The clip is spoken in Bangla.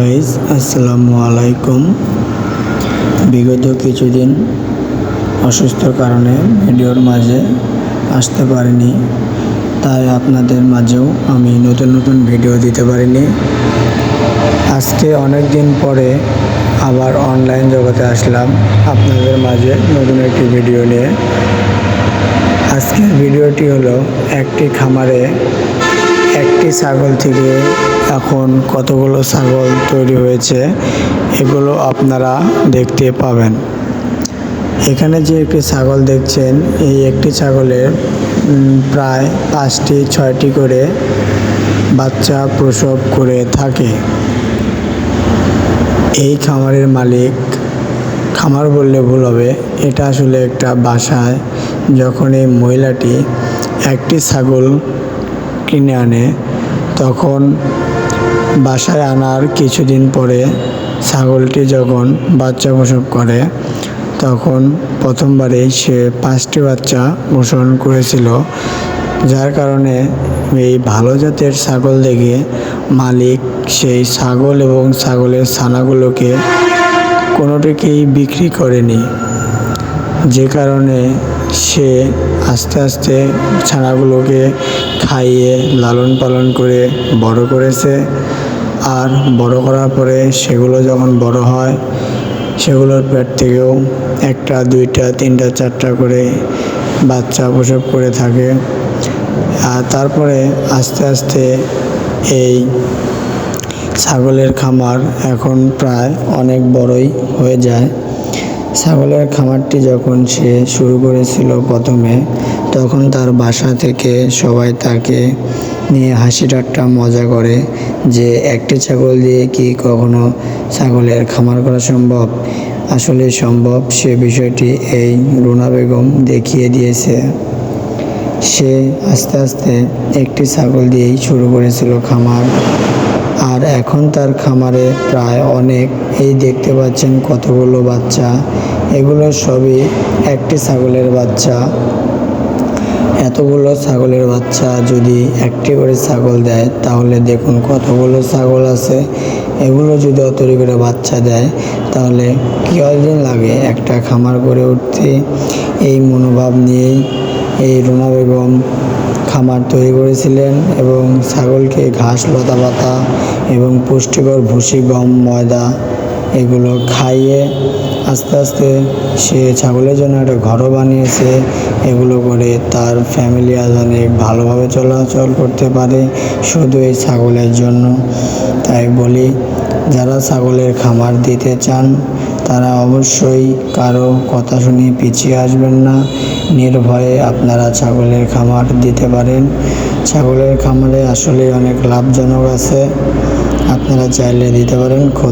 গাইস আসসালামু আলাইকুম বিগত কিছুদিন অসুস্থ কারণে ভিডিওর মাঝে আসতে পারিনি, তাই আপনাদের মাঝেও আমি নতুন নতুন ভিডিও দিতে পারিনি। আজকে অনেক দিন পরে আবার অনলাইন জগতে আসলাম আপনাদের মাঝে নতুন একটি ভিডিও নিয়ে। আজকের ভিডিওটি হলো একটি খামারে একটি ছাগল থেকে এখন কতগুলো ছাগল তৈরি হয়েছে, এগুলো আপনারা দেখতে পাবেন। এখানে যে একটি ছাগল দেখছেন, এই একটি ছাগলের প্রায় পাঁচটি, ছয়টি করে বাচ্চা প্রসব করে থাকে। এই খামারের মালিক খামার বললে ভুল হবে, এটা আসলে একটা বাসায় যখন এই মহিলাটি একটি ছাগল কিনে আনে, তখন বাসায় আনার কিছুদিন পরে ছাগলটি যখন বাচ্চা প্রসব করে, তখন প্রথমবারেই সে পাঁচটি বাচ্চা পোষণ করেছিল, যার কারণে এই ভালো জাতের ছাগল দেখে মালিক সেই ছাগল এবং ছাগলের ছানাগুলোকে কোনোটিকেই বিক্রি করেনি। যে কারণে সে আস্তে আস্তে ছানাগুলোকে খাইয়ে লালন পালন করে বড় করেছে। আর বড় করার পরে সেগুলো যখন বড় হয়, সেগুলোর পেট থেকেও একটা, দুইটা, তিনটা, চারটা করে বাচ্চা প্রসব করে থাকে। আর তারপরে আস্তে আস্তে এই ছাগলের খামার এখন প্রায় অনেক বড়ই হয়ে যায়। ছাগলের খামারটি যখন সে শুরু করেছিল প্রথমে, তখন তার বাসা থেকে সবাই তাকে নিয়ে হাসি ঠাট্টা মজা করে যে একটি ছাগল দিয়ে কি কখনো ছাগলের খামার করা সম্ভব? আসলে সম্ভব, সে বিষয়টি এই রুনা বেগম দেখিয়ে দিয়েছে। সে আস্তে আস্তে একটি ছাগল দিয়েই শুরু করেছিল খামার। আর এখন তার খামারে প্রায় অনেক, এই দেখতে পাচ্ছেন কতগুলো বাচ্চা। এগুলো সবই একটি ছাগলের বাচ্চা। এতগুলো ছাগলের বাচ্চা যদি একটি করে ছাগল দেয়, তাহলে দেখুন কতগুলো ছাগল আছে। এগুলো যদি অতরি করে বাচ্চা দেয়, তাহলে কদিন লাগে একটা খামার করে উঠতে? এই মনোভাব নিয়েই এই রুনা বেগম খামার তৈরি করেছিলেন এবং ছাগলকে ঘাস লতা পাতা এবং পুষ্টিকর ভুসি, গম, ময়দা এগুলো খাইয়ে আস্তে আস্তে সে ছাগলের জন্য একটা ঘরও বানিয়েছে। এগুলো করে তার ফ্যামিলি আজ অনেক ভালোভাবে চলাচল করতে পারে শুধু এই ছাগলের জন্য। তাই বলি, যারা ছাগলের খামার দিতে চান, তারা অবশ্যই কারও কথা শুনে পিছিয়ে আসবেন না। নির্ভয়ে আপনারা ছাগলের খামার দিতে পারেন। ছাগলের খামারে আসলে অনেক লাভজনক আছে। আপনারা চাইলে দিতে পারেন খোদা